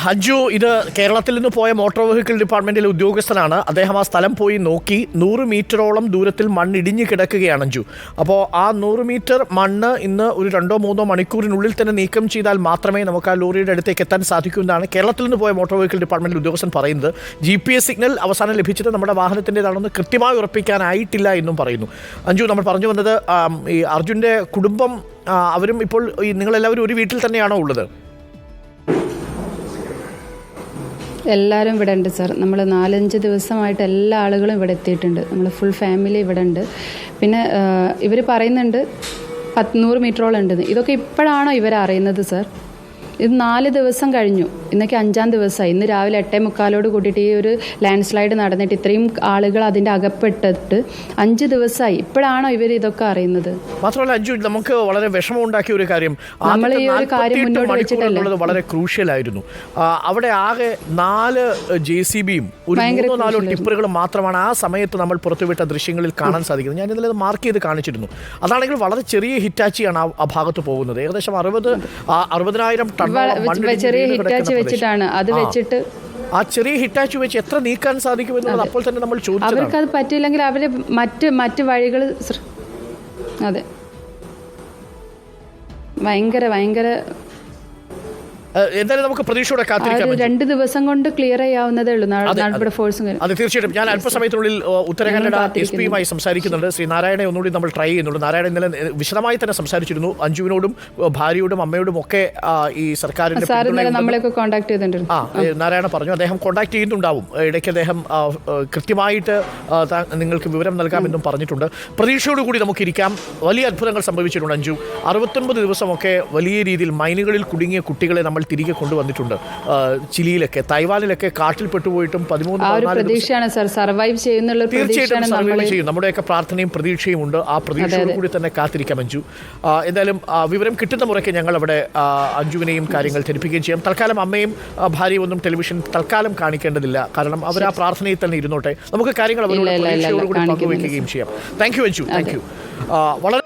ഹജ്ജു ഇത് കേരളത്തിൽ നിന്ന് പോയ മോട്ടോർ വെഹിക്കിൾ ഡിപ്പാർട്ട്മെന്റിലെ ഉദ്യോഗസ്ഥനാണ്. അദ്ദേഹം ആ സ്ഥലം പോയി നോക്കി. നൂറ് മീറ്ററോളം ദൂരത്തിൽ മണ്ണ് ഇടിഞ്ഞു കിടക്കുകയാണ് അഞ്ജു അപ്പോൾ ആ നൂറ് മീറ്റർ മണ്ണ് ഇന്ന് ഒരു രണ്ടോ മൂന്നോ മണിക്കൂറിനുള്ളിൽ തന്നെ നീക്കം ചെയ്താൽ മാത്രമേ നമുക്ക് ആ ലോറിയുടെ അടുത്തേക്ക് എത്താൻ സാധിക്കൂ എന്നാണ് കേരളത്തിൽ നിന്ന് പോയ മോട്ടോർ വെഹിക്കിൾ ഡിപ്പാർട്ട്മെന്റിൽ ഉദ്യോഗസ്ഥൻ പറയുന്നത്. ജി പി എസ് സിഗ്നൽ അവസാനം ലഭിച്ചത് നമ്മുടെ വാഹനത്തിന്റെതാണെന്ന് കൃത്യമായി ഉറപ്പിക്കാനായിട്ടില്ല എന്നും പറയുന്നു. അഞ്ജു നമ്മൾ പറഞ്ഞു വന്നത് ഈ അർജുന്റെ കുടുംബം അവരും ഇപ്പോൾ ഈ നിങ്ങളെല്ലാവരും ഒരു വീട്ടിൽ തന്നെയാണോ ഉള്ളത്? എല്ലാവരും ഇവിടെ ഉണ്ട് സാർ നമ്മൾ നാലഞ്ച് ദിവസമായിട്ട് എല്ലാ ആളുകളും ഇവിടെ എത്തിയിട്ടുണ്ട്. നമ്മൾ ഫുൾ ഫാമിലി ഇവിടെ ഉണ്ട്. പിന്നെ ഇവർ പറയുന്നുണ്ട് പത്തുനൂറ് മീറ്ററോളം ഉണ്ടെന്ന് ഇതൊക്കെ ഇപ്പോഴാണോ ഇവരറിയുന്നത് സാർ ഇത് നാല് ദിവസം കഴിഞ്ഞു. ഇന്നൊക്കെ അഞ്ചാം ദിവസമായി ഇന്ന് രാവിലെ എട്ടേ മുക്കാലോട് കൂട്ടിയിട്ട് ഈ ഒരു ലാൻഡ് സ്ലൈഡ് നടന്നിട്ട് ഇത്രയും ആളുകൾ അതിന്റെ അകപ്പെട്ടിട്ട് അഞ്ച് ദിവസമായി ഇപ്പോഴാണോ ഇവർ ഇതൊക്കെ അറിയുന്നത്? മാത്രമല്ല അഞ്ചു നമുക്ക് വളരെ വിഷമമുണ്ടാക്കിയ ഒരു കാര്യം. നമ്മൾ ഈ ഒരു കാര്യം മുന്നോട്ട് വെച്ചിട്ടല്ലേ? വളരെ ക്രൂഷ്യൽ ആയിരുന്നു അവിടെ ആകെ നാല് ജെ സി ബിയും ഒരു മൂന്നോ നാലോ ടിപ്പറുകളും മാത്രമാണ് ആ സമയത്ത് നമ്മൾ പുറത്തുവിട്ട ദൃശ്യങ്ങളിൽ കാണാൻ സാധിക്കുന്നത്. ഞാൻ ഇന്നലെ മാർക്ക് ചെയ്ത് കാണിച്ചിരുന്നു. അതാണെങ്കിൽ വളരെ ചെറിയ ഹിറ്റാച്ചിയാണ് ആ ഭാഗത്ത് പോകുന്നത്. ഏകദേശം അറുപത് അറുപതിനായിരം ടൺ ചെറിയ ഹിറ്റാച്ച് വെച്ചിട്ടാണ് അത് വെച്ചിട്ട് ആ ചെറിയ ഹിറ്റാച്ച് വെച്ച് എത്ര നീക്കാൻ സാധിക്കും എന്നുള്ളത് അപ്പോൾ തന്നെ നമ്മൾ ചോദിച്ചതാണ്. അവർക്ക് അത് പറ്റിയില്ലെങ്കിൽ അവർ മറ്റ് മറ്റ് വഴികൾ അതെ. ഭയങ്കര ഭയങ്കര എന്തായാലും നമുക്ക് പ്രതീക്ഷയോടെ കാത്തിരിക്കാം രണ്ട് ദിവസം കൊണ്ട് ക്ലിയർ ചെയ്യാവുന്നതേ ഉള്ളൂ. നാ- നാട്ടിലെ ഫോഴ്സും. അത്. തീർച്ചയായിട്ടും. ഞാൻ അല്പസമയത്തിനുള്ളിൽ ഉത്തരകന്നഡ എസ് പിയുമായി സംസാരിക്കുന്നുണ്ട്. ശ്രീ നാരായണനെ ഒന്നുകൂടി നമ്മൾ ട്രൈ ചെയ്യുന്നുണ്ട്. നാരായണൻ ഇന്നലെ വിശദമായി തന്നെ സംസാരിച്ചിരുന്നു. അഞ്ജുവിനോടും ഭാര്യയോടും അമ്മയോടും ഒക്കെ ഈ സർക്കാരിന്റെ ആ നാരായണ പറഞ്ഞു. അദ്ദേഹം കോൺടാക്ട് ചെയ്യുന്നുണ്ടാവും. ഇടയ്ക്ക് അദ്ദേഹം കൃത്യമായിട്ട് നിങ്ങൾക്ക് വിവരം നൽകാമെന്നും പറഞ്ഞിട്ടുണ്ട്. പ്രതീക്ഷയോടുകൂടി നമുക്ക് ഇരിക്കാം വലിയ അത്ഭുതങ്ങൾ സംഭവിച്ചിട്ടുണ്ട് അഞ്ജു. അറുപത്തൊൻപത് ദിവസമൊക്കെ വലിയ രീതിയിൽ മൈനുകളിൽ കുടുങ്ങിയ കുട്ടികളെ നമ്മൾ തിരികെ കൊണ്ടുവന്നിട്ടുണ്ട്. ചിലിയിലൊക്കെ തൈവാനിലൊക്കെ കാട്ടിൽ പെട്ടുപോയിട്ടും പതിമൂന്ന് പ്രതീക്ഷയാണ് സാർ. സർവൈവ് ചെയ്യുന്നുള്ള തീർച്ചയായിട്ടും സർവൈവ് ചെയ്യും. നമ്മുടെയൊക്കെ പ്രാർത്ഥനയും പ്രതീക്ഷയും ഉണ്ട്. ആ പ്രതീക്ഷയോട് കൂടി തന്നെ കാത്തിരിക്കാം അഞ്ജു. എന്തായാലും വിവരം കിട്ടുന്ന മുറയ്ക്ക് ഞങ്ങൾ അവിടെ അഞ്ജുവിനെയും കാര്യങ്ങൾ ധരിപ്പിക്കുകയും ചെയ്യാം. തൽക്കാലം അമ്മയും ഭാര്യയും ഒന്നും ടെലിവിഷൻ തൽക്കാലം കാണിക്കേണ്ടതില്ല. കാരണം അവർ ആ പ്രാർത്ഥനയിൽ തന്നെ ഇരുന്നോട്ടെ. നമുക്ക് കാര്യങ്ങൾ അവരോട് ഇല്ല, ഇല്ല, ഇല്ല, പ്രതീക്ഷയോട് കൂടി പങ്കുവയ്ക്കുകയും ചെയ്യാം. Thank you Anju. Thank you വളരെ